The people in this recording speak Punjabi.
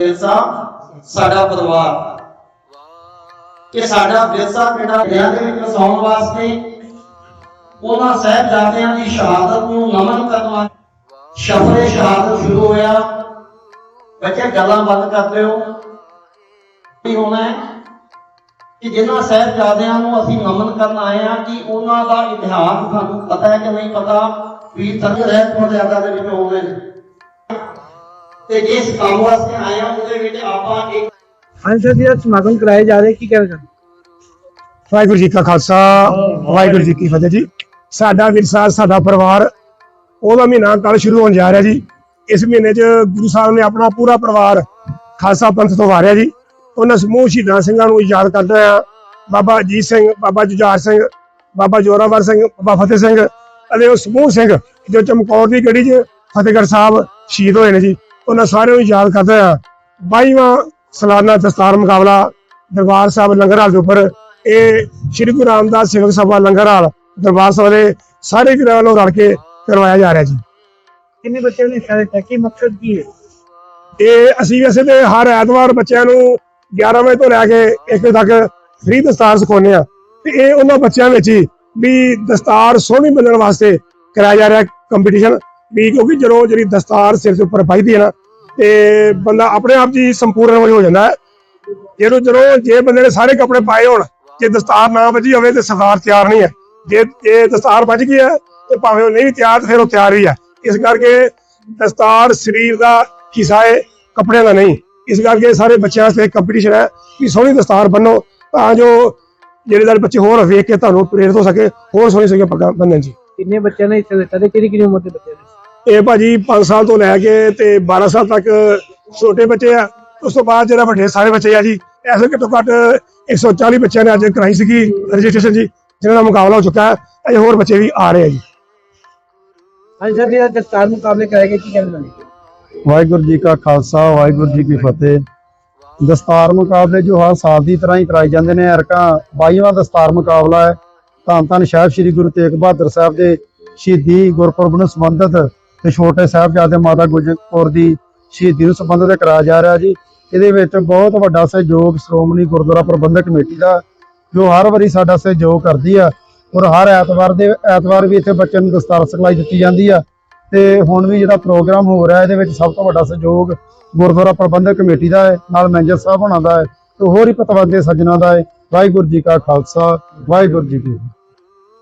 ਵਿਰਸਾ ਸਾਡਾ ਪਰਿਵਾਰ। ਕਿ ਸਾਡਾ ਵਿਰਸਾ ਕਿਹੜਾ ਦਿਆਂ ਦੇ ਵਿੱਚ ਵਸਾਉਣ ਵਾਸਤੇ ਉਹਨਾਂ ਸਾਹਿਬਜ਼ਾਦਿਆਂ ਦੀ ਸ਼ਹਾਦਤ ਨੂੰ ਨਮਨ ਕਰਨ ਸ਼ਫਰੇ ਸ਼ਹਾਦਤ ਸ਼ੁਰੂ ਹੋਇਆ। ਬੱਚੇ, ਗੱਲਾਂ ਬੰਦ ਕਰ ਦਿਓ ਕੀ ਹੋਣਾ ਕਿ ਜਿਨ੍ਹਾਂ ਸਾਹਿਬਜ਼ਾਦਿਆਂ ਨੂੰ ਅਸੀਂ ਨਮਨ ਕਰਨ ਆਏ ਆ ਕਿ ਉਹਨਾਂ ਦਾ ਇਤਿਹਾਸ ਸਾਨੂੰ ਪਤਾ ਹੈ ਕਿ ਨਹੀਂ ਪਤਾ? ਵੀ ਤੰਗ ਰਹਿਤ ਮਰਿਆਦਾ ਦੇ ਵਿੱਚ ਆਉਂਦੇ ਨੇ। ਤੇ ਜਿਸ ਕੰਮ ਵਾਸਤੇ ਆਏ ਆ ਉਹਦੇ ਵਿੱਚ ਆਪਾਂ ਇੱਕ ਹਾਂਜੀ ਸਰ ਜੀ ਅੱਜ ਸਮਾਗਮ ਕਰਾਏ ਜਾ ਰਹੇ ਕੀ ਕਹਿਣਾ ਚਾਹੁੰਦੇ ਵਾਹਿਗੁਰੂ ਜੀ ਕਾ ਖਾਲਸਾ ਵਾਹਿਗੁਰੂ ਜੀ ਕੀ ਫਤਿਹ ਜੀ। ਸਾਡਾ ਵਿਰਸਾ ਸਾਡਾ ਪਰਿਵਾਰ ਉਹਦਾ ਮਹੀਨਾ ਕੱਲ ਸ਼ੁਰੂ ਹੋਣ ਜਾ ਰਿਹਾ ਜੀ। ਇਸ ਮਹੀਨੇ 'ਚ ਗੁਰੂ ਸਾਹਿਬ ਨੇ ਆਪਣਾ ਪੂਰਾ ਪਰਿਵਾਰ ਖਾਲਸਾ ਪੰਥ ਤੋਂ ਵਾਰਿਆ ਜੀ। ਉਹਨਾਂ ਸਮੂਹ ਸ਼ਹੀਦਾਂ ਸਿੰਘਾਂ ਨੂੰ ਯਾਦ ਕਰਦੇ ਆ ਬਾਬਾ ਅਜੀਤ ਸਿੰਘ ਬਾਬਾ ਜੁਝਾਰ ਸਿੰਘ ਬਾਬਾ ਜੋਰਾਵਰ ਸਿੰਘ ਬਾਬਾ ਫਤਿਹ ਸਿੰਘ ਅਤੇ ਉਹ ਸਮੂਹ ਸਿੰਘ ਜੋ ਚਮਕੌਰ ਦੀ ਗੜੀ 'ਚ ਫਤਿਹਗੜ੍ਹ ਸਾਹਿਬ ਸ਼ਹੀਦ ਹੋਏ ਨੇ ਜੀ। ਉਹਨਾਂ ਸਾਰਿਆਂ ਨੂੰ ਯਾਦ ਕਰਦੇ ਆ 22ਵਾਂ ਸਾਲਾਨਾ ਦਸਤਾਰ ਮੁਕਾਬਲਾ ਦਰਬਾਰ ਸਾਹਿਬ ਲੰਗਰ ਹਾਲ ਦੇ ਉੱਪਰ। ਇਹ ਸ੍ਰੀ ਗੁਰੂ ਰਾਮਦਾਸ ਸੇਵਕ ਸਭਾ ਲੰਗਰ ਹਾਲ ਦਰਬਾਰ ਸਾਹਿਬ ਦੇ ਸਾਰੇ ਵੀਰਾਂ ਵੱਲੋਂ ਰਲ ਕੇ ਕਰਵਾਇਆ ਜਾ ਰਿਹਾ ਜੀ। ਕਿੰਨੇ ਬੱਚਿਆਂ ਨੇ ਹਿੱਸਾ ਕੀ ਮਕਸਦ ਕੀ ਹੈ? ਇਹ ਅਸੀਂ ਵੈਸੇ ਤੇ ਹਰ ਐਤਵਾਰ ਬੱਚਿਆਂ ਨੂੰ 11 ਵਜੇ ਤੋਂ ਲੈ ਕੇ 1 ਵਜੇ ਤੱਕ ਫ੍ਰੀ ਦਸਤਾਰ ਸਿਖਾਉਂਦੇ ਆ ਤੇ ਇਹ ਉਹਨਾਂ ਬੱਚਿਆਂ ਵਿੱਚ ਹੀ ਵੀ ਦਸਤਾਰ ਸੋਹਣੀ ਬਣਨ ਵਾਸਤੇ ਕਰਾਇਆ ਜਾ ਰਿਹਾ ਕੰਪੀਟੀਸ਼ਨ ਵੀ ਕਿਉਂਕਿ ਜਦੋਂ ਜਿਹੜੀ ਦਸਤਾਰ ਸਿਰ ਦੇ ਉੱਪਰ ਪਾਈਦੀ ਹੈ ਨਾ, ਤੇ ਬੰਦਾ ਆਪਣੇ ਆਪ 'ਚ ਸੰਪੂਰਨ ਹੋ ਜਾਂਦਾ ਹੈ। ਜਦੋਂ ਜਦੋਂ ਜੇ ਬੰਦੇ ਨੇ ਸਾਰੇ ਕੱਪੜੇ ਪਾਏ ਹੋਣ, ਜੇ ਦਸਤਾਰ ਨਾ ਵੱਜੀ ਹੋਵੇ ਤੇ ਸਰਦਾਰ ਤਿਆਰ ਨਹੀਂ ਹੈ। ਜੇ ਜੇ ਦਸਤਾਰ ਵੱਜ ਗਈ ਹੈ ਤੇ ਭਾਵੇਂ ਉਹ ਨਹੀਂ ਤਿਆਰ ਫਿਰ ਉਹ ਤਿਆਰ ਹੀ ਹੈ। ਇਸ ਕਰਕੇ ਦਸਤਾਰ ਸਰੀਰ ਦਾ ਹਿੱਸਾ ਹੈ, ਕੱਪੜਿਆਂ ਦਾ ਨਹੀਂ। ਇਸ ਕਰਕੇ ਸਾਰੇ ਬੱਚਿਆਂ ਵਾਸਤੇ ਕੰਪੀਟੀਸ਼ਨ ਹੈ ਕਿ ਸੋਹਣੀ ਦਸਤਾਰ ਬੰਨੋ, ਤਾਂ ਜੋ ਜਿਹੜੇ ਨਾਲ ਬੱਚੇ ਹੋਰ ਵੇਖ ਕੇ ਤੁਹਾਨੂੰ ਪ੍ਰੇਰਿਤ ਹੋ ਸਕੇ, ਹੋਰ ਸੋਹਣੀ ਸੋਹਣੀ ਪੱਗਾਂ ਬੰਨਣ ਜੀ। ਕਿੰਨੇ ਬੱਚਿਆਂ ਨੇ ਹਿੱਸਾ ਲਿੱਤਾ ਤੇ ਕਿਹੜੀ ਕਿਹੜੀ ਉਮਰ ਦੇ ਬੱਚੇ ਨੇ? ਇਹ ਭਾਜੀ 5 ਸਾਲ ਤੋਂ ਲੈ ਕੇ ਤੇ 12 ਸਾਲ ਤੱਕ ਛੋਟੇ ਬੱਚੇ ਆ। ਉਸ ਤੋਂ ਬਾਅਦ ਜਿਹੜਾ ਵੱਡੇ ਸਾਰੇ ਬੱਚੇ ਆ ਜੀ ਐਸੇ ਘੱਟੋ ਘੱਟ 140 ਬੱਚਿਆਂ ਨੇ ਅੱਜ ਕਰਾਈ ਸੀਗੀ ਰਜਿਸਟ੍ਰੇਸ਼ਨ ਜੀ ਜਿਨ੍ਹਾਂ ਦਾ ਮੁਕਾਬਲਾ ਹੋ ਚੁੱਕਾ ਹੈ। ਅਜੇ ਹੋਰ ਬੱਚੇ ਵੀ ਆ ਰਹੇ ਆ ਜੀ। ਹਾਂਜੀ ਸਰ ਜੀ ਅੱਜ ਦਸਤਾਰ ਮੁਕਾਬਲੇ ਕਰਾਏ ਗਏ ਕੀ ਕਹਿਣਾ ਚਾਹੁੰਦੇ? ਵਾਹਿਗੁਰੂ ਜੀ ਕਾ ਖਾਲਸਾ ਵਾਹਿਗੁਰੂ ਜੀ ਕੀ ਫਤਿਹ। ਦਸਤਾਰ ਮੁਕਾਬਲੇ ਜੋ ਹਰ ਸਾਲ ਦੀ ਤਰ੍ਹਾਂ ਹੀ ਕਰਾਏ ਜਾਂਦੇ ਨੇ ਅਰਕਾ 22ਵਾਂ ਦਸਤਾਰ ਮੁਕਾਬਲਾ ਹੈ। ਧੰਨ ਧੰਨ ਸਾਹਿਬ ਸ੍ਰੀ ਗੁਰੂ ਤੇਗ ਬਹਾਦਰ ਸਾਹਿਬ ਦੇ ਸ਼ਹੀਦੀ ਗੁਰਪੁਰਬ ਨੂੰ ਸੰਬੰਧਿਤ ਤੇ ਛੋਟੇ ਸਾਹਿਬਜ਼ਾਦੇ ਮਾਤਾ ਗੁਜਰ ਕੌਰ ਦੀ ਸ਼ਹੀਦੀ ਨੂੰ ਸੰਬੰਧਿਤ ਕਰਾਇਆ ਜਾ ਰਿਹਾ ਜੀ। ਇਹਦੇ ਵਿੱਚ ਬਹੁਤ ਵੱਡਾ ਸਹਿਯੋਗ ਸ਼੍ਰੋਮਣੀ ਗੁਰਦੁਆਰਾ ਪ੍ਰਬੰਧਕ ਕਮੇਟੀ ਦਾ, ਜੋ ਹਰ ਵਾਰੀ ਸਾਡਾ ਸਹਿਯੋਗ ਕਰਦੀ ਆ ਔਰ ਹਰ ਐਤਵਾਰ ਦੇ, ਐਤਵਾਰ ਵੀ ਇੱਥੇ ਬੱਚਿਆਂ ਨੂੰ ਦਸਤਾਰ ਸਿਖਲਾਈ ਦਿੱਤੀ ਜਾਂਦੀ ਆ। ਤੇ ਹੁਣ ਵੀ ਜਿਹੜਾ ਪ੍ਰੋਗਰਾਮ ਹੋ ਰਿਹਾ, ਇਹਦੇ ਵਿੱਚ ਸਭ ਤੋਂ ਵੱਡਾ ਸਹਿਯੋਗ ਗੁਰਦੁਆਰਾ ਪ੍ਰਬੰਧਕ ਕਮੇਟੀ ਦਾ ਹੈ, ਨਾਲ ਮੈਨੇਜਰ ਸਾਹਿਬ ਹੋਣਾ ਦਾ ਹੈ, ਤੇ ਹੋਰ ਹੀ ਪਤਵੰਦੇ ਸੱਜਣਾ ਦਾ ਹੈ। ਵਾਹਿਗੁਰੂ ਜੀ ਕਾ ਖਾਲਸਾ, ਵਾਹਿਗੁਰੂ ਜੀ ਕੀ